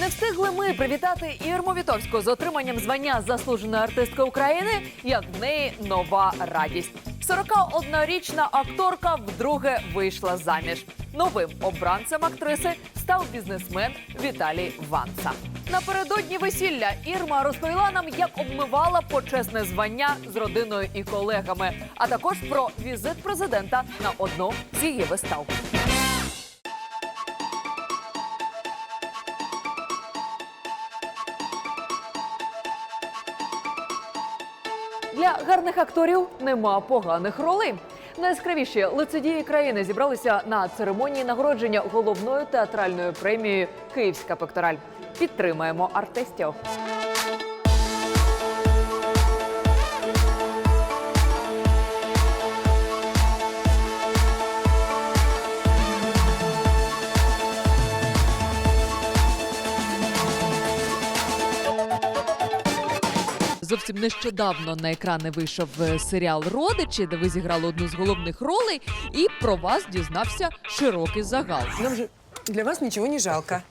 Не встигли ми привітати Ірму Вітовську з отриманням звання заслуженої артистки України, як в неї нова радість. 41-річна акторка вдруге вийшла заміж. Новим обранцем актриси став бізнесмен Віталій Ванца. Напередодні весілля Ірма розповіла нам, як обмивала почесне звання з родиною і колегами, а також про візит президента на одну з її вистав. Для гарних акторів нема поганих ролей. Найяскравіші лицедії країни зібралися на церемонії нагородження головною театральною премією Київська пектораль. Підтримаємо артистів. Зовсім нещодавно на екрани вийшов е, серіал Родичі, де ви зіграли одну з головних ролей, і про вас дізнався широкий загал. Нам же для вас ничего не жалко.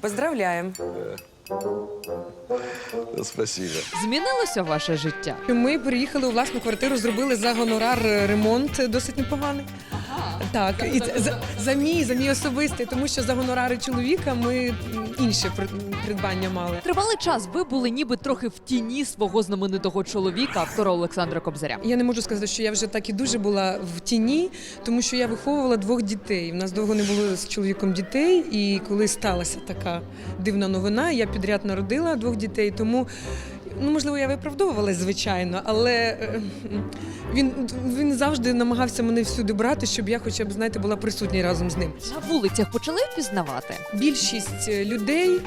Поздравляем. Спасибо. Змінилося ваше життя? Ми переїхали у власну квартиру, зробили за гонорар е, ремонт е, досить непоганий. Так, і це за, за мій, за мій особистий, тому що за гонорари чоловіка ми інше при- придбання мали. Тривалий час ви були ніби трохи в тіні свого знаменитого чоловіка, актора Олександра Кобзаря. Я не можу сказати, що я вже так і дуже була в тіні, тому що я виховувала двох дітей. У нас довго не було з чоловіком дітей, і коли сталася така дивна новина, я підряд народила двох дітей. Тому ну можливо я виправдовувалась, звичайно, але е, він, він завжди намагався мене всюди брати, щоб я, хоча б знаєте, була присутня разом з ним. На вулицях почали впізнавати. Більшість е, людей,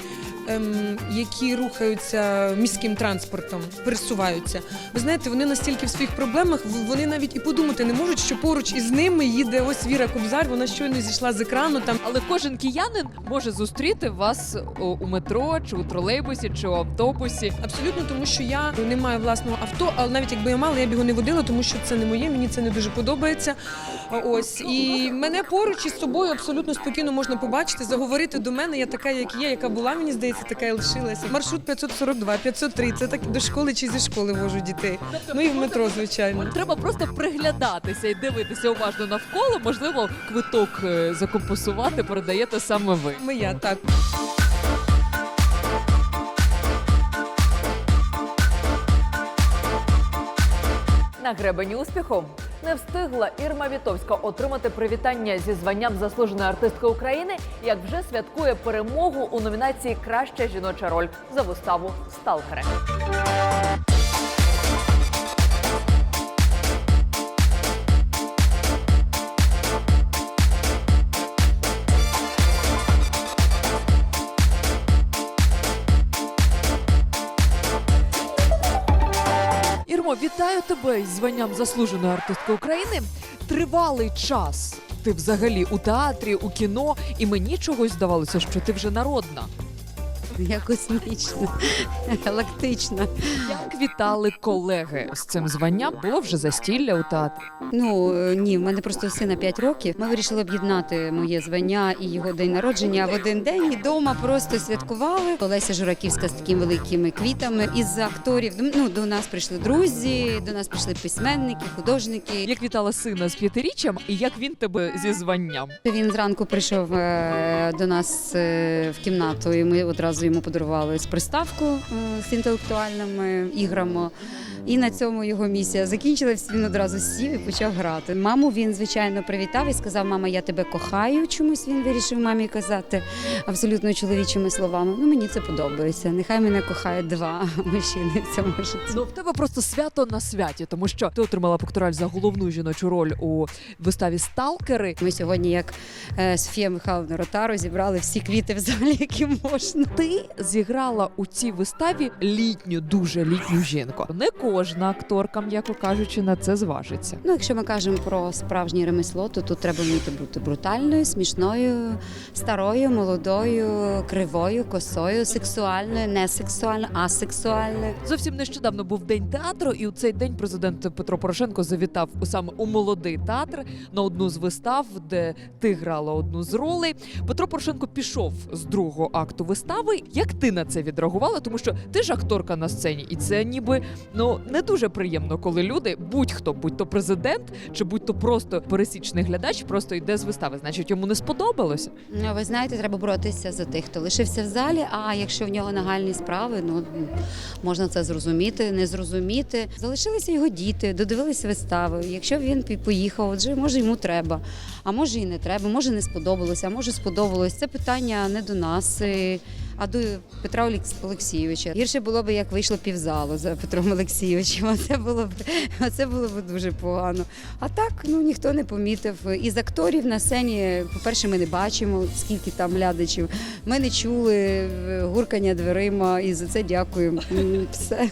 які рухаються міським транспортом, пересуваються. Ви знаєте, вони настільки в своїх проблемах, вони навіть і подумати не можуть, що поруч із ними їде ось Віра Кобзар. Вона щойно зійшла з екрану. Там Але кожен киянин може зустріти вас у метро, чи у тролейбусі, чи у автобусі. абсолютно тому, що я не маю власного авто, але навіть якби я мала, я б його не водила, тому що це не моє, мені це не дуже подобається. Ось і мене поруч із собою абсолютно спокійно можна побачити, заговорити до мене. Я така, як є, яка була, мені здається, така і лишилася. Маршрут 542, 503, Це так до школи чи зі школи вожу дітей. Ну і в метро, звичайно. Треба просто приглядатися і дивитися уважно навколо. Можливо, квиток е, закомпосувати передаєте саме ви. Моя так. На гребені успіху не встигла Ірма Вітовська отримати привітання зі званням заслуженої артистки України, як вже святкує перемогу у номінації Краща жіноча роль за виставу Сталкери. Вітаю тебе із званням заслуженої артистки України. Тривалий час. Ти взагалі у театрі, у кіно, і мені чогось здавалося, що ти вже народна. Я космічна, галактична. Як вітали колеги з цим званням? Було вже застілля у театрі. Ну е, ні, в мене просто сина 5 років. Ми вирішили об'єднати моє звання і його день народження в один день. І вдома просто святкували. Олеся Жураківська з такими великими квітами. Із акторів ну до нас прийшли друзі, до нас прийшли письменники, художники. Як вітала сина з п'ятиріччям, і як він тебе зі званням? Він зранку прийшов е, до нас е, в кімнату, і ми одразу йому подарували з приставку е, з інтелектуальними іграми. І на цьому його місія закінчилась. Він одразу сів і почав грати. Маму він звичайно привітав і сказав: Мама, я тебе кохаю. Чомусь він вирішив мамі казати абсолютно чоловічими словами. Ну мені це подобається. Нехай мене кохають два мужчини в цьому житті. Ну в тебе просто свято на святі, тому що ти отримала поктораль за головну жіночу роль у виставі Сталкери. Ми сьогодні, як е, Софія Михайловна Ротару, зібрали всі квіти в залі, які можна. Ти зіграла у цій виставі літню, дуже літню жінку. Не кожна акторка, м'яко кажучи, на це зважиться. Ну, якщо ми кажемо про справжнє ремесло, то тут треба вміти бути брутальною, смішною, старою, молодою, кривою, косою, сексуальною, несексуальною, асексуальною. Зовсім нещодавно був день театру, і у цей день президент Петро Порошенко завітав у саме у молодий театр на одну з вистав, де ти грала одну з ролей. Петро Порошенко пішов з другого акту вистави Як ти на це відреагувала? Тому що ти ж акторка на сцені, і це ніби ну не дуже приємно, коли люди, будь-хто, будь то президент, чи будь то просто пересічний глядач, просто йде з вистави. Значить, йому не сподобалося. Ну, Ви знаєте, треба боротися за тих, хто лишився в залі. А якщо в нього нагальні справи, ну можна це зрозуміти, не зрозуміти. Залишилися його діти, додивилися вистави. Якщо він поїхав, отже, може йому треба, а може і не треба, може не сподобалося, а може сподобалось. Це питання не до нас. А до Петра Олекс- Олексійовича гірше було б, як вийшло півзалу за Петром Олексійовичем. Оце було б оце було б дуже погано. А так ну ніхто не помітив. Із акторів на сцені, по-перше, ми не бачимо, скільки там глядачів. Ми не чули е, гуркання дверима, і за це дякуємо. Все.